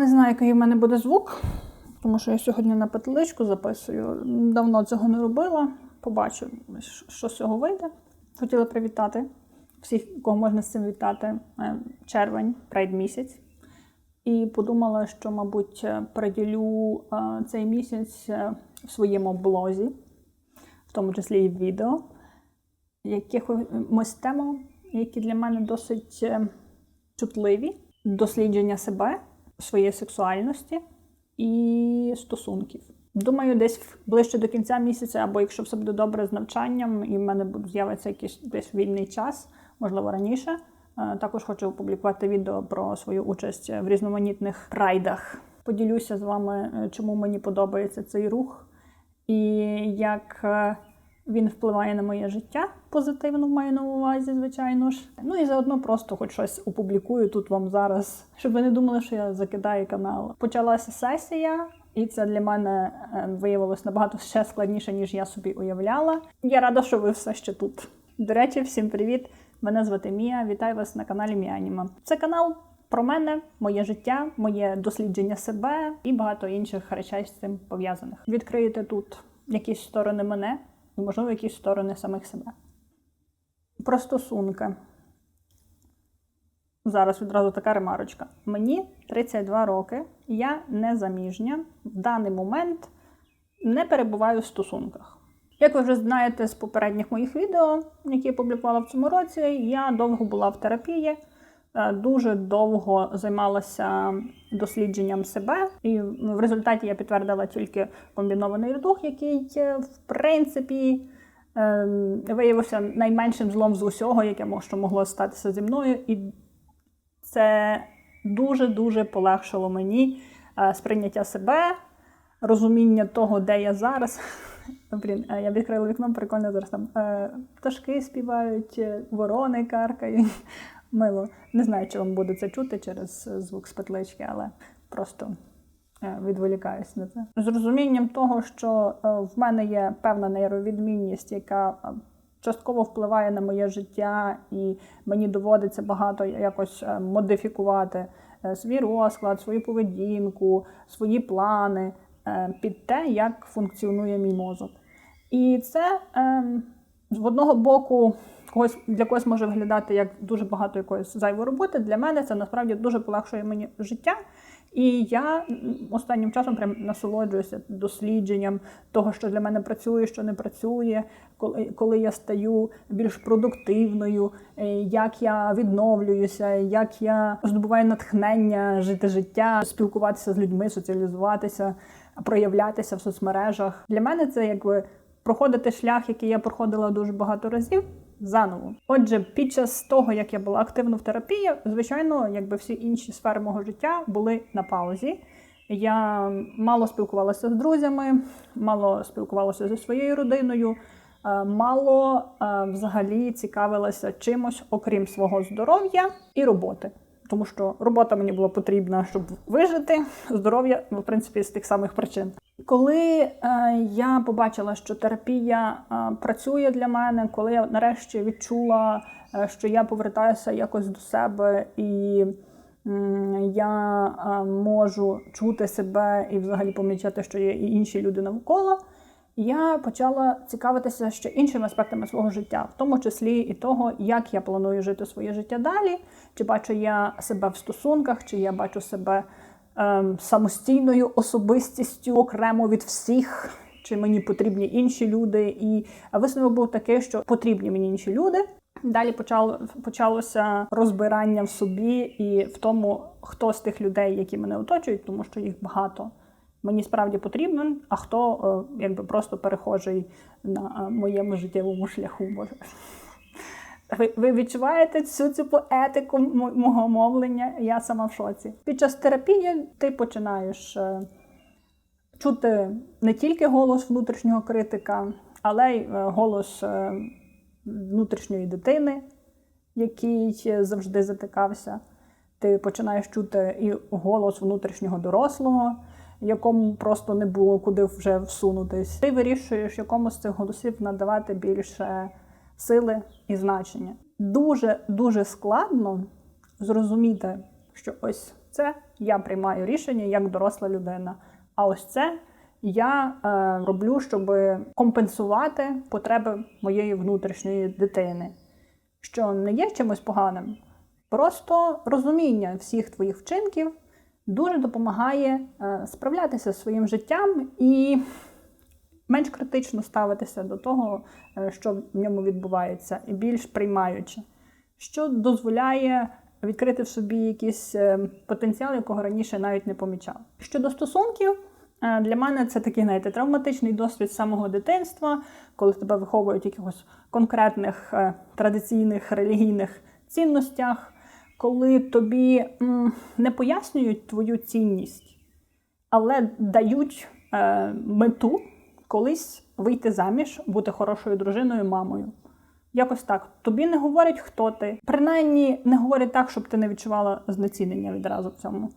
не знаю, який в мене буде звук, тому що я сьогодні на петличку записую. Давно цього не робила. Побачу, що з цього вийде. Хотіла привітати всіх, кого можна з цим вітати. Е, Червень, прайд місяць. І подумала, що, мабуть, приділю е, цей місяць е, в своєму блозі, в тому числі і в відео, якихось темам, які для мене досить е, чутливі, дослідження себе, своєї сексуальності і стосунків. Думаю, десь ближче до кінця місяця, або якщо все буде добре з навчанням, і в мене з'явиться якийсь десь вільний час, можливо, раніше. е, Також хочу опублікувати відео про свою участь в різноманітних прайдах. Поділюся з вами, е, чому мені подобається цей рух і як е, він впливає на моє життя позитивно, маю на увазі, звичайно ж. Ну і заодно просто хоч щось опублікую тут вам зараз, щоб ви не думали, що я закидаю канал. Почалася сесія. І це для мене е, виявилось набагато ще складніше, ніж я собі уявляла. Я рада, що ви все ще тут. До речі, всім привіт! Мене звати Мія. Вітаю вас на каналі Міаніма. Це канал про мене, моє життя, моє дослідження себе і багато інших речей з цим пов'язаних. Відкриєте тут якісь сторони мене і, можливо, якісь сторони самих себе. Про стосунки. Зараз відразу така ремарочка. Мені 32 роки, я не заміжня, в даний момент не перебуваю в стосунках. Як ви вже знаєте з попередніх моїх відео, які я публікувала в цьому році, я довго була в терапії, дуже довго займалася дослідженням себе, і в результаті я підтвердила тільки комбінований дух, який, е, в принципі, ем, виявився найменшим злом з усього, яке що могло статися зі мною. І це дуже-дуже полегшило мені е, сприйняття себе, розуміння того, де я зараз. Блін, е, я відкрила вікно, прикольно зараз там е, пташки співають, е, ворони каркають. Мило. Не знаю, чи вам буде це чути через е, звук з петлички, але просто е, відволікаюсь на це. З розумінням того, що е, в мене є певна нейровідмінність, яка частково впливає на моє життя, і мені доводиться багато якось модифікувати свій розклад, свою поведінку, свої плани під те, як функціонує мій мозок. І це ем, з одного боку когось для когось може виглядати як дуже багато якоїсь зайвої роботи. Для мене це насправді дуже полегшує мені життя. І я останнім часом прям насолоджуюся дослідженням того, що для мене працює, що не працює, коли, коли я стаю більш продуктивною, е, як я відновлююся, як я здобуваю натхнення жити життя, спілкуватися з людьми, соціалізуватися, проявлятися в соцмережах. Для мене це якби проходити шлях, який я проходила дуже багато разів. Заново, отже, під час того, як я була активно в терапії, звичайно, якби всі інші сфери мого життя були на паузі. Я мало спілкувалася з друзями, мало спілкувалася зі своєю родиною, е, мало е, взагалі цікавилася чимось, окрім свого здоров'я і роботи. Тому що робота мені була потрібна, щоб вижити, здоров'я, в принципі, з тих самих причин. Коли е, я побачила, що терапія е, працює для мене, коли я нарешті відчула, е, що я повертаюся якось до себе і я можу чути себе і взагалі помічати, що є і інші люди навколо, я почала цікавитися ще іншими аспектами свого життя, в тому числі і того, як я планую жити своє життя далі, чи бачу я себе в стосунках, чи я бачу себе самостійною особистістю окремо від всіх, чи мені потрібні інші люди. І висновок був такий, що потрібні мені інші люди. Далі почало, почалося розбирання в собі і в тому, хто з тих людей, які мене оточують, тому що їх багато. Мені справді потрібен, а хто е, якби просто перехожий на е, моєму життєвому шляху. Боже. Ви, ви відчуваєте всю цю поетику мо- мого мовлення? Я сама в шоці. Під час терапії ти починаєш е, чути не тільки голос внутрішнього критика, але й е, голос е, внутрішньої дитини, який завжди затикався. Ти починаєш чути і голос внутрішнього дорослого, якому просто не було куди вже всунутись. Ти вирішуєш, якому з цих голосів надавати більше сили і значення. Дуже дуже складно зрозуміти, що ось це я приймаю рішення як доросла людина. А ось це я е, роблю, щоб компенсувати потреби моєї внутрішньої дитини, що не є чимось поганим. Просто розуміння всіх твоїх вчинків дуже допомагає е, справлятися зі своїм життям і менш критично ставитися до того, е, що в ньому відбувається, і більш приймаючи, що дозволяє відкрити в собі якийсь е, потенціал, якого раніше навіть не помічав. Щодо стосунків, е, для мене це такий знаєте, травматичний досвід самого дитинства, коли тебе виховують в якихось конкретних традиційних релігійних цінностях, коли тобі не пояснюють твою цінність, але дають мету колись вийти заміж, бути хорошою дружиною, мамою. Якось так. Тобі не говорять, хто ти. Принаймні не говорять так, щоб ти не відчувала знецінення відразу в цьому.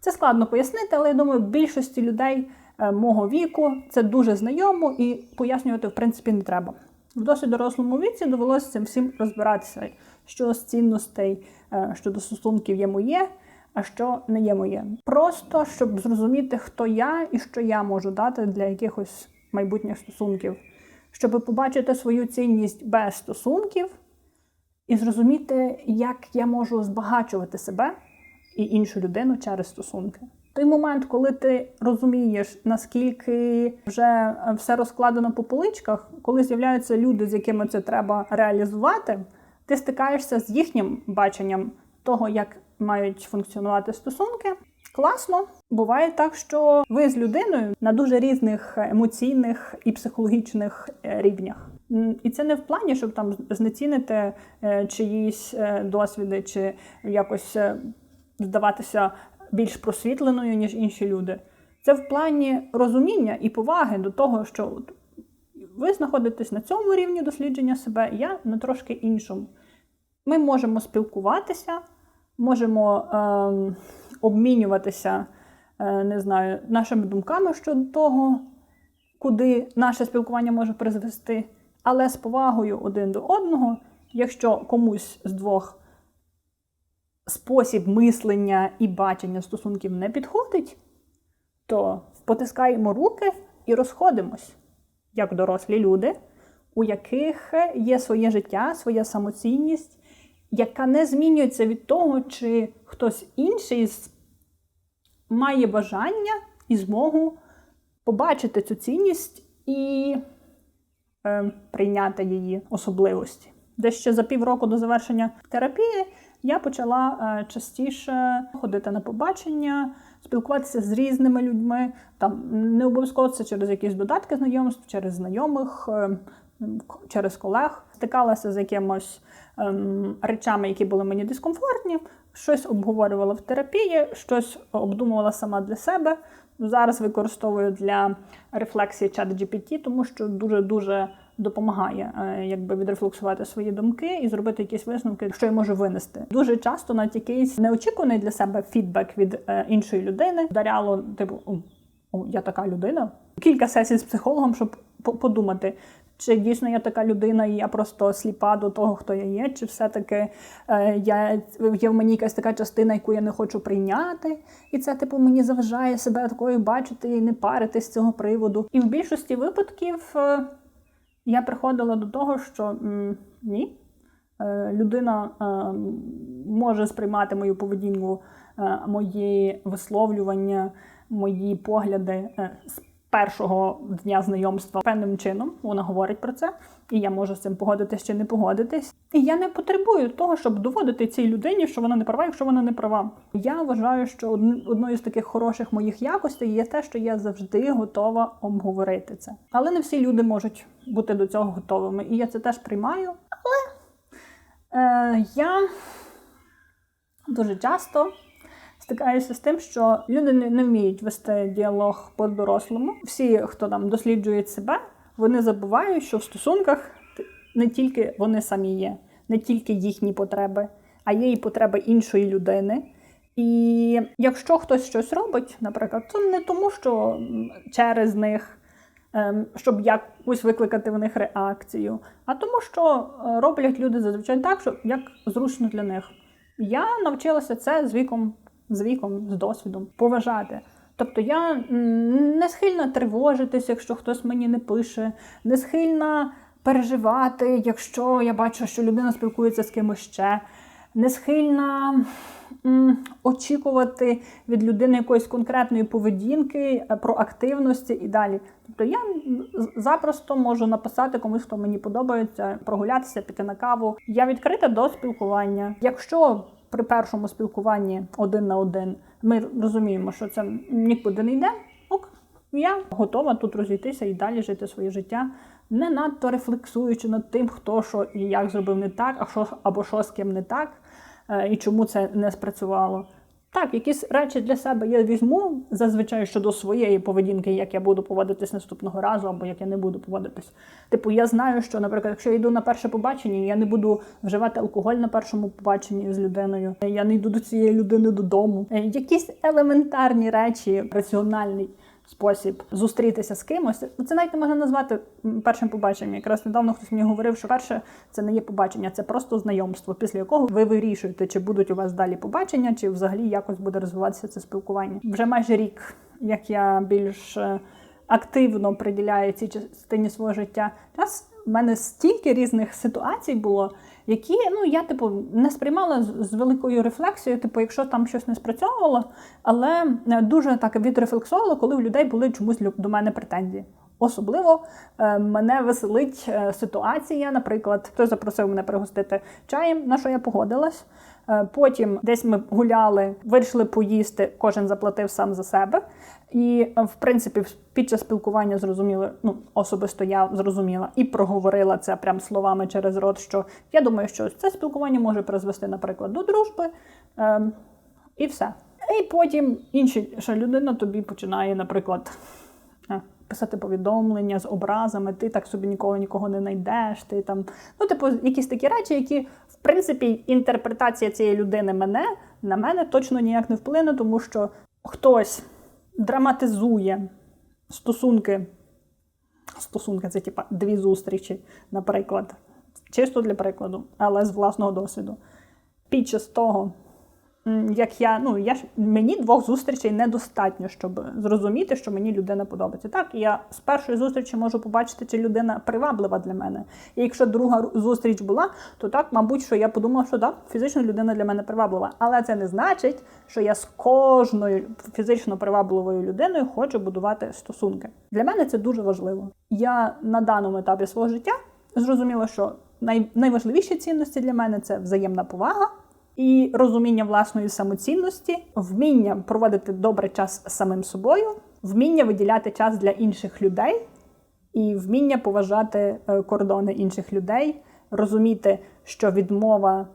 Це складно пояснити, але я думаю, більшості людей е, мого віку це дуже знайомо і пояснювати, в принципі, не треба. В досить дорослому віці довелося цим всім розбиратися, що з цінностей е, щодо стосунків є моє, а що не є моє. Просто щоб зрозуміти, хто я і що я можу дати для якихось майбутніх стосунків, щоб побачити свою цінність без стосунків і зрозуміти, як я можу збагачувати себе і іншу людину через стосунки. Той момент, коли ти розумієш, наскільки вже все розкладено по поличках, коли з'являються люди, з якими це треба реалізувати, ти стикаєшся з їхнім баченням того, як мають функціонувати стосунки. Класно, буває так, що ви з людиною на дуже різних емоційних і психологічних е, рівнях. І це не в плані, щоб там знецінити е, чиїсь е, досвіди, чи якось е, здаватися більш просвітленою, ніж інші люди. Це в плані розуміння і поваги до того, що ви знаходитесь на цьому рівні дослідження себе, я на трошки іншому. Ми можемо спілкуватися, можемо ем, обмінюватися, е, не знаю, нашими думками щодо того, куди наше спілкування може призвести, але з повагою один до одного, якщо комусь з двох спосіб мислення і бачення стосунків не підходить, то потискаємо руки і розходимось, як дорослі люди, у яких є своє життя, своя самоцінність, яка не змінюється від того, чи хтось інший з- має бажання і змогу побачити цю цінність і е, прийняти її особливості. Десь ще за півроку до завершення терапії я почала е, частіше ходити на побачення, спілкуватися з різними людьми. Там не обов'язково це через якісь додатки знайомств, через знайомих, е, через колег. Стикалася з якимось ем, речами, які були мені дискомфортні. Щось обговорювала в терапії, щось обдумувала сама для себе. Зараз використовую для рефлексії чат GPT, тому що дуже дуже допомагає е, якби відрефлексувати свої думки і зробити якісь висновки, що я можу винести. Дуже часто навіть якийсь неочікуваний для себе фідбек від е, іншої людини вдаряло, типу, «О, о, я така людина. Кілька сесій з психологом, щоб подумати. Чи дійсно я така людина, і я просто сліпа до того, хто я є, чи все-таки е, я, є в мені якась така частина, яку я не хочу прийняти, і це, типу, мені заважає себе такою бачити і не парити з цього приводу. І в більшості випадків е, я приходила до того, що ні, е, людина може сприймати мою поведінку, мої висловлювання, мої погляди з першого дня знайомства певним чином. Вона говорить про це, і я можу з цим погодитись чи не погодитись. І я не потребую того, щоб доводити цій людині, що вона не права, якщо вона не права. Я вважаю, що одною з таких хороших моїх якостей є те, що я завжди готова обговорити це. Але не всі люди можуть бути до цього готовими. І я це теж приймаю. Але е, я дуже часто стикаюся з тим, що люди не, вміють вести діалог по-дорослому. Всі, хто там досліджують себе, вони забувають, що в стосунках не тільки вони самі є, не тільки їхні потреби, а є і потреби іншої людини. І якщо хтось щось робить, наприклад, то не тому, що через них, ем, щоб якось викликати в них реакцію, а тому, що е, роблять люди зазвичай так, що як зручно для них. Я навчилася це з віком з віком, з досвідом, поважати. Тобто я не схильна тривожитись, якщо хтось мені не пише, не схильна переживати, якщо я бачу, що людина спілкується з кимось ще, не схильна очікувати від людини якоїсь конкретної поведінки, е, проактивності і далі. Тобто я запросто можу написати комусь, хто мені подобається, прогулятися, піти на каву. Я відкрита до спілкування. Якщо при першому спілкуванні один на один ми розуміємо, що це нікуди не йде, ок, я готова тут розійтися і далі жити своє життя, не надто рефлексуючи над тим, хто що і як зробив не так, а що або що з ким не так, е, і чому це не спрацювало. Так, якісь речі для себе я візьму зазвичай щодо своєї поведінки, як я буду поводитись наступного разу, або як я не буду поводитись. Типу, я знаю, що, наприклад, якщо я йду на перше побачення, я не буду вживати алкоголь на першому побаченні з людиною. Я не йду до цієї людини додому. Е, Якісь елементарні речі, раціональний спосіб зустрітися з кимось. Ну, Це навіть не можна назвати першим побаченням. Якраз недавно хтось мені говорив, що перше це не є побачення, це просто знайомство, після якого ви вирішуєте, чи будуть у вас далі побачення, чи взагалі якось буде розвиватися це спілкування. Вже майже рік, як я більш е, активно приділяю цій частині свого життя. Час в мене стільки різних ситуацій було, які ну я типу не сприймала з, великою рефлексією. Типу, якщо там щось не спрацьовувало, але е, дуже так відрефлексувала, коли у людей були чомусь до мене претензії. Особливо е, мене веселить е, ситуація. Наприклад, хтось запросив мене пригостити чаєм, на що я погодилась. Е, Потім десь ми гуляли, вирішили поїсти, кожен заплатив сам за себе. І, в принципі, під час спілкування зрозуміли, ну особисто я зрозуміла і проговорила це прям словами через рот. Що я думаю, що це спілкування може призвести, наприклад, до дружби, ем, і все. І потім інші ще людина тобі починає, наприклад, писати повідомлення з образами, ти так собі ніколи нікого не знайдеш. Ти там, ну, типу, якісь такі речі, які, в принципі, інтерпретація цієї людини мене на мене точно ніяк не вплине, тому що хтось драматизує стосунки. Стосунки це типа дві зустрічі, наприклад, чисто для прикладу, але з власного досвіду. Під час того, як я, ну я ж мені двох зустрічей недостатньо, щоб зрозуміти, що мені людина подобається. Так, я з першої зустрічі можу побачити, чи людина приваблива для мене. І якщо друга зустріч була, то так, мабуть, що я подумала, що так, фізично людина для мене приваблива. Але це не значить, що я з кожною фізично привабливою людиною хочу будувати стосунки. Для мене це дуже важливо. Я на даному етапі свого життя зрозуміла, що най- найважливіші цінності для мене це взаємна повага і розуміння власної самоцінності, вміння проводити добрий час самим собою, вміння виділяти час для інших людей і вміння поважати е, кордони інших людей, розуміти, що відмова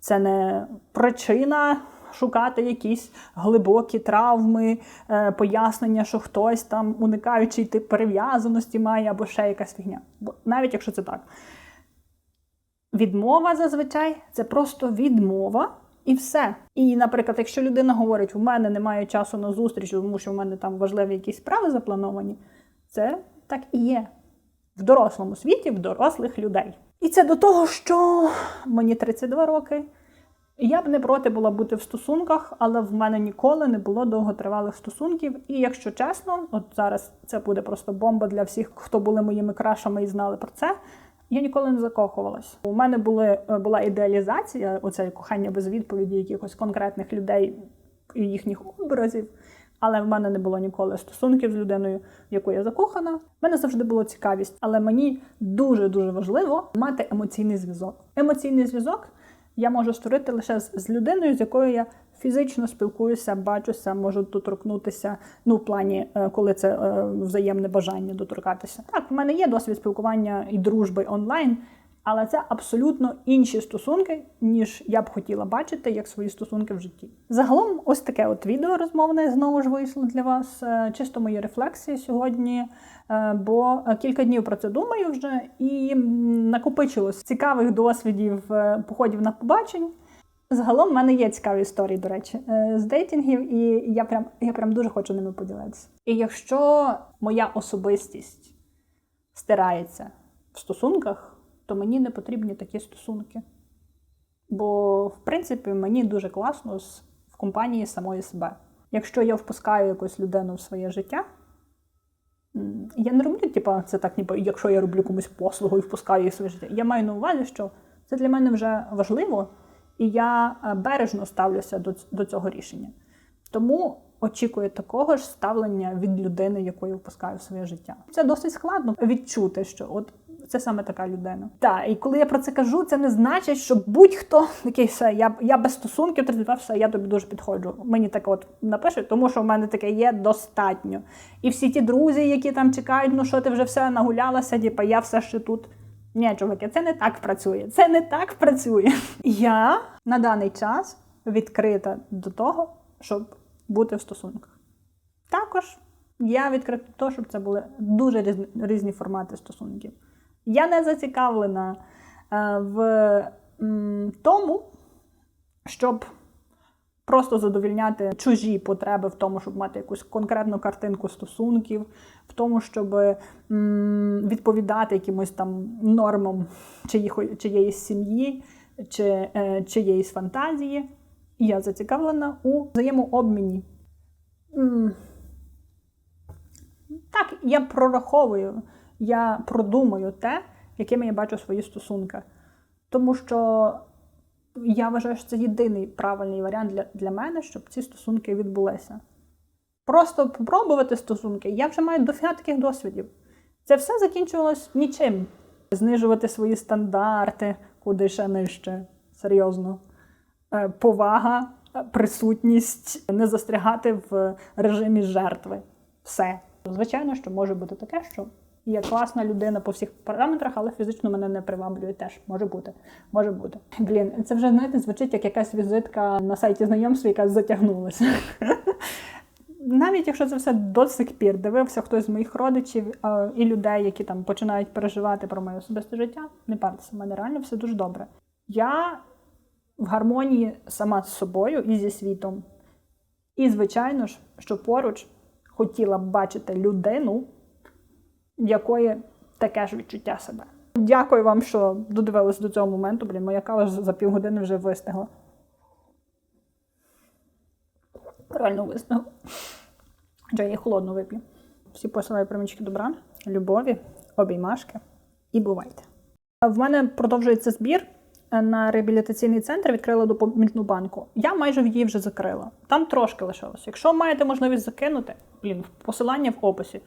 це не причина. Шукати якісь глибокі травми, е, пояснення, що хтось там уникаючий тип перев'язаності має або ще якась фігня. Бо навіть якщо це так. Відмова зазвичай це просто відмова і все. І, наприклад, якщо людина говорить, у мене немає часу на зустріч, тому що в мене там важливі якісь справи заплановані, це так і є в дорослому світі, в дорослих людей. І це до того, що мені 32 роки. Я б не проти була бути в стосунках, але в мене ніколи не було довготривалих стосунків. І якщо чесно, от зараз це буде просто бомба для всіх, хто були моїми крашами і знали про це. Я ніколи не закохувалась. У мене були, е, була ідеалізація, оце кохання без відповіді якихось конкретних людей і їхніх образів. Але в мене не було ніколи стосунків з людиною, в яку я закохана. В мене завжди була цікавість, але мені дуже дуже важливо мати емоційний зв'язок. Емоційний зв'язок я можу створити лише з, з людиною, з якою я фізично спілкуюся, бачуся, можу доторкнутися. Ну, в плані, е, коли це е, взаємне бажання доторкатися. Так, в мене є досвід спілкування і дружби онлайн, але це абсолютно інші стосунки, ніж я б хотіла бачити як свої стосунки в житті. Загалом, ось таке от відео розмовне знову ж вийшло для вас. Е, Чисто мої рефлексії сьогодні, бо кілька днів про це думаю вже і накопичилось цікавих досвідів походів на побачень. Загалом в мене є цікаві історії, до речі, е, з дейтингів, і я прям, я прям дуже хочу ними поділитися. І якщо моя особистість стирається в стосунках, то мені не потрібні такі стосунки. Бо, в принципі, мені дуже класно в компанії самої себе. Якщо я впускаю якусь людину в своє життя, я не роблю, типу, це так, ніби, якщо я роблю комусь послугу і впускаю її в своє життя. Я маю на увазі, що це для мене вже важливо, і я е, бережно ставлюся до, до цього рішення. Тому очікую такого ж ставлення від людини, яку впускаю в своє життя. Це досить складно відчути, що от це саме така людина. Так, і коли я про це кажу, це не значить, що будь-хто такий все, я, я без стосунків 32, все, я тобі дуже підходжу. Мені так от напишуть, тому що в мене таке є достатньо. І всі ті друзі, які там чекають, ну що ти вже все нагулялася, типа я все ще тут. Ні, чуваки, це не так працює. Це не так працює. Я на даний час відкрита до того, щоб бути в стосунках. Також я відкрита до того, щоб це були дуже різні, формати стосунків. Я не зацікавлена е, в тому, щоб просто задовільняти чужі потреби в тому, щоб мати якусь конкретну картинку стосунків, в тому, щоб відповідати якимось там нормам чиєїсь сім'ї чи е, чиєїсь фантазії. Я зацікавлена у взаємообміні. Так, я прораховую, я продумаю те, якими я бачу свої стосунки. Тому що я вважаю, що це єдиний правильний варіант для, для мене, щоб ці стосунки відбулися. Просто попробувати стосунки. Я вже маю дофіга таких досвідів. Це все закінчувалось нічим. Знижувати свої стандарти, куди ще нижче. Серйозно. Е, Повага, е, присутність, не застрягати в режимі жертви. Все. Звичайно, що може бути таке, що я класна людина по всіх параметрах, але фізично мене не приваблює теж. Може бути. Може бути. Блін, це вже знаєте, звучить як якась візитка на сайті знайомства, яка затягнулася. Навіть якщо це все до сих пір дивився хтось з моїх родичів е, і людей, які там починають переживати про моє особисте життя, не партеся, в мене реально все дуже добре. Я в гармонії сама з собою і зі світом. І, звичайно ж, що поруч хотіла б бачити людину, якої таке ж відчуття себе. Дякую вам, що додивились до цього моменту. Блін, моя кава за півгодини вже вистигла. Реально вистигла. Хоча я її холодно вип'ю. Всі посилаю примічки добра, любові, обіймашки і бувайте. В мене продовжується збір на реабілітаційний центр, відкрила допоміжну банку. Я майже її вже закрила. Там трошки лишилось. Якщо маєте можливість закинути, блін, посилання в описі.